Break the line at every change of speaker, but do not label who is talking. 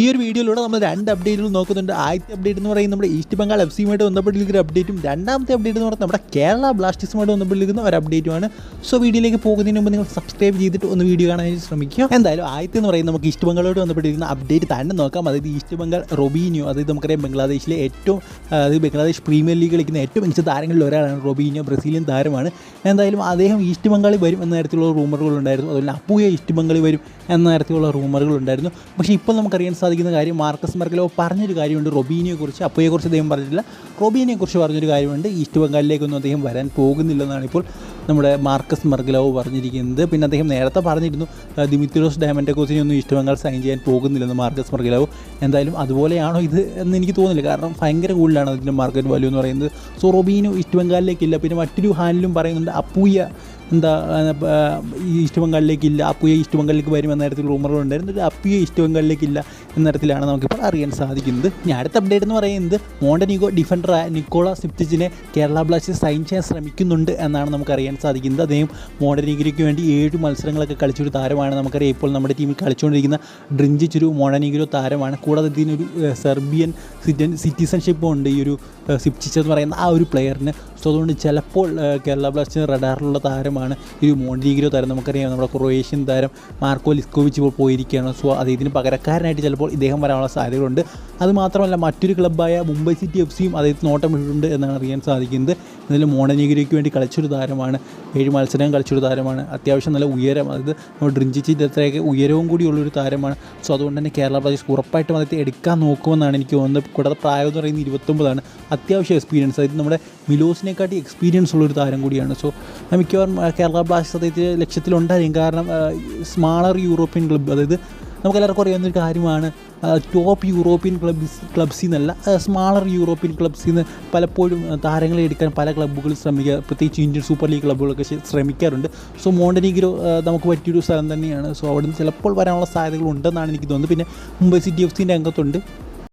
ഈ ഒരു വീഡിയോയിലൂടെ നമ്മൾ രണ്ട് അപ്ഡേറ്റുകൾ നോക്കുന്നുണ്ട്. ആദ്യത്തെ അപ്ഡേറ്റ് എന്ന് പറയുന്നത് നമ്മുടെ ഈസ്റ്റ് ബംഗാൾ എഫ് സിയുമായിട്ട് ബന്ധപ്പെട്ടിരിക്കുന്ന ഒരു അപ്ഡേറ്റും രണ്ടാമത്തെ അപ്ഡേറ്റ് എന്ന് പറയുന്നത് നമ്മുടെ കേരള ബ്ലാസ്റ്റേഴ്സുമായിട്ട് ബന്ധപ്പെട്ടിരിക്കുന്ന ഒരു അപ്ഡേറ്റുമാണ് സോ വീഡിയോയിലേക്ക് പോകുന്നതിന് മുമ്പ് നിങ്ങൾ സബ്സ്ക്രൈബ് ചെയ്തിട്ട് ഒന്ന് വീഡിയോ കാണാൻ ശ്രമിക്കുക. എന്തായാലും ആദ്യത്തെ എന്ന് പറയുന്നത് നമുക്ക് ഈസ്റ്റ് ബംഗാളോട് ബന്ധപ്പെട്ടിരിക്കുന്ന അപ്ഡേറ്റ് തന്നെ നോക്കാം. അതായത് ഈസ്റ്റ് ബംഗാൾ റൊബീനിയോ അതായത് നമുക്കറിയാം ബംഗ്ലാദേശിലെ ഏറ്റവും അതായത് ബംഗ്ലാദേശ് പ്രീമിയർ ലീഗ് കളിക്കുന്ന ഏറ്റവും മികച്ച താരങ്ങളിൽ ഒരാളാണ് റൊബീനിയോ ബ്രസീലിയൻ താരമാണ്. എന്തായാലും അദ്ദേഹം ഈസ്റ്റ് ബംഗാളിൽ വരും എന്ന തരത്തിലുള്ള റൂമറുകൾ ഉണ്ടായിരുന്നു. അതുപോലെ അപ്പൂയ ഈസ്റ്റ് ബംഗാളിൽ വരും എന്ന തരത്തിലുള്ള റൂമറുകൾ ഉണ്ടായിരുന്നു. പക്ഷേ ഇപ്പോൾ നമുക്കറിയാൻ സാധിക്കുന്ന കാര്യം മാർക്കസ് മെർക്കലോ പറഞ്ഞൊരു കാര്യമുണ്ട്. റൊബീനിയെ കുറിച്ച് അപ്പൂയെക്കുറിച്ച് അദ്ദേഹം പറഞ്ഞിട്ടില്ല. റൊബീനിയെക്കുറിച്ച് പറഞ്ഞൊരു കാര്യമുണ്ട്. ഈസ്റ്റ് ബംഗാളിലേക്കൊന്നും അദ്ദേഹം വരാൻ പോകുന്നില്ലെന്നാണ് ഇപ്പോൾ നമ്മുടെ മാർക്കസ് മെർഗലോവ് പറഞ്ഞിരിക്കുന്നത്. പിന്നെ അദ്ദേഹം നേരത്തെ പറഞ്ഞിരുന്നു ദിമിത്രോസ് ഡയമന്റെ ഡയമൻഡക്കോസിനെ ഒന്നും ഈസ്റ്റ് സൈൻ ചെയ്യാൻ പോകുന്നില്ലെന്ന് മാർക്കസ് മെർഗലോവ്. എന്തായാലും അതുപോലെയാണോ ഇത് എന്ന് എനിക്ക് തോന്നുന്നില്ല. കാരണം ഭയങ്കര കൂടുതലാണ് അതിന്റെ മാർക്കറ്റ് വാല്യൂ എന്ന് പറയുന്നത്. സോ റൊബീനോ ഈസ്റ്റ് പിന്നെ മറ്റൊരു ഹാനിലും പറയുന്നുണ്ട് അപ്പൂയ എന്താ ഈ ബംഗാളിലേക്കില്ല അപ്പുയ ഈസ്റ്റ് വരും എന്ന തരത്തിൽ റൂമറുകൾ ഉണ്ടായിരുന്നു ഒരു അപ്പുയ എന്ന തരത്തിലാണ് നമുക്കിപ്പോൾ അറിയാൻ സാധിക്കുന്നത്. ഇനി അടുത്ത അപ്ഡേറ്റ് എന്ന് പറയുന്നത് മോണ്ടനിഗോ ഡിഫൻഡറായ നിക്കോള സിപ്റ്റിച്ചിനെ കേരള ബ്ലാസ്റ്റേഴ്സ് സൈൻ ചെയ്യാൻ ശ്രമിക്കുന്നുണ്ട് എന്നാണ് നമുക്ക് അറിയാൻ സാധിക്കുന്നത്. അദ്ദേഹം മോണ്ടനിഗിരോയ്ക്ക് വേണ്ടി ഏഴ് മത്സരങ്ങളൊക്കെ കളിച്ചൊരു താരമാണ് നമുക്കറിയാം. ഇപ്പോൾ നമ്മുടെ ടീമിൽ കളിച്ചുകൊണ്ടിരിക്കുന്ന ഡ്രിഞ്ചിച്ച് ഒരു മോണ്ടനിഗിരോ താരമാണ്. കൂടാതെ ഇതിനൊരു സെർബിയൻ സിറ്റൻ സിറ്റിസൺഷിപ്പും ഉണ്ട്. ഈ ഒരു സിപ്ചിച്ച് എന്ന് പറയുന്ന ആ ഒരു പ്ലെയറിന്. സോ അതുകൊണ്ട് ചിലപ്പോൾ കേരള ബ്ലാസ്റ്റേഴ്സ് റഡാറിലുള്ള താരമാണ് ഈ മോണ്ടിഗിരോ താരം. നമുക്കറിയാം നമ്മുടെ ക്രൊയേഷ്യൻ താരം മാർക്കോ ലിസ്കോവിച്ച് ഇപ്പോൾ പോയിരിക്കുകയാണ്. സോ ഇതിന് പകരക്കാരനായിട്ട് ചിലപ്പോൾ ഇദ്ദേഹം വരാനുള്ള സാധ്യതകളുണ്ട്. അതുമാത്രമല്ല മറ്റൊരു ക്ലബ്ബായ മുംബൈ സിറ്റി എഫ് സിയും അദ്ദേഹത്തിന് നോട്ടം ഇട്ടിട്ടുണ്ട് എന്നാണ് അറിയാൻ സാധിക്കുന്നത്. ഇതിൽ മോണനീഗിരിക്ക് വേണ്ടി കളിച്ചൊരു താരമാണ് ഏഴ് മത്സരം കളിച്ചൊരു താരമാണ്. അത്യാവശ്യം നല്ല ഉയരം അതായത് നമ്മൾ ഡ്രിഞ്ചിച്ചിന്റെ അത്രയൊക്കെ ഉയരവും കൂടിയുള്ളൊരു താരമാണ്. സോ അതുകൊണ്ട് തന്നെ കേരള ബ്ലാസ്റ്റേഴ്സ് ഉറപ്പായിട്ടും അദ്ദേഹത്തെ എടുക്കാൻ നോക്കുമെന്നാണ് എനിക്ക് തോന്നുന്നത്. കൂടാതെ പ്രായം എന്ന് പറയുന്നത് ഇരുപത്തൊമ്പതാണ്. അത്യാവശ്യം എക്സ്പീരിയൻസ് അതായത് നമ്മുടെ മിലോസിനെക്കാട്ടി എക്സ്പീരിയൻസ് ഉള്ളൊരു താരം കൂടിയാണ്. സോ മിക്കവാറും കേരള ബ്ലാസ്റ്റേഴ്സ് അദ്ദേഹത്തെ ലക്ഷ്യത്തിലുണ്ടായിരിക്കും. കാരണം സ്മാളർ യൂറോപ്യൻ ക്ലബ്ബ് അതായത് നമുക്ക് എല്ലാവർക്കും അറിയാവുന്ന ഒരു കാര്യമാണ് ടോപ്പ് യൂറോപ്യൻ ക്ലബ്സ് ക്ലബ്സിൽ നിന്നല്ല സ്മാളർ യൂറോപ്യൻ ക്ലബ്സിൽ നിന്ന് പലപ്പോഴും താരങ്ങളെ എടുക്കാൻ പല ക്ലബ്ബുകളും ശ്രമിക്കുക പ്രത്യേകിച്ച് ഇന്ത്യൻ സൂപ്പർ ലീഗ് ക്ലബ്ബുകളൊക്കെ ശ്രമിക്കാറുണ്ട്. സോ മോണ്ടനീഗ്രോ നമുക്ക് പറ്റിയൊരു സ്ഥലം തന്നെയാണ്. സോ അവിടെ നിന്ന് ചിലപ്പോൾ വരാനുള്ള സാധ്യതകളുണ്ടെന്നാണ് എനിക്ക് തോന്നുന്നത്. പിന്നെ മുംബൈ സിറ്റി എഫ് സിന്റെ അംഗത്തുണ്ട്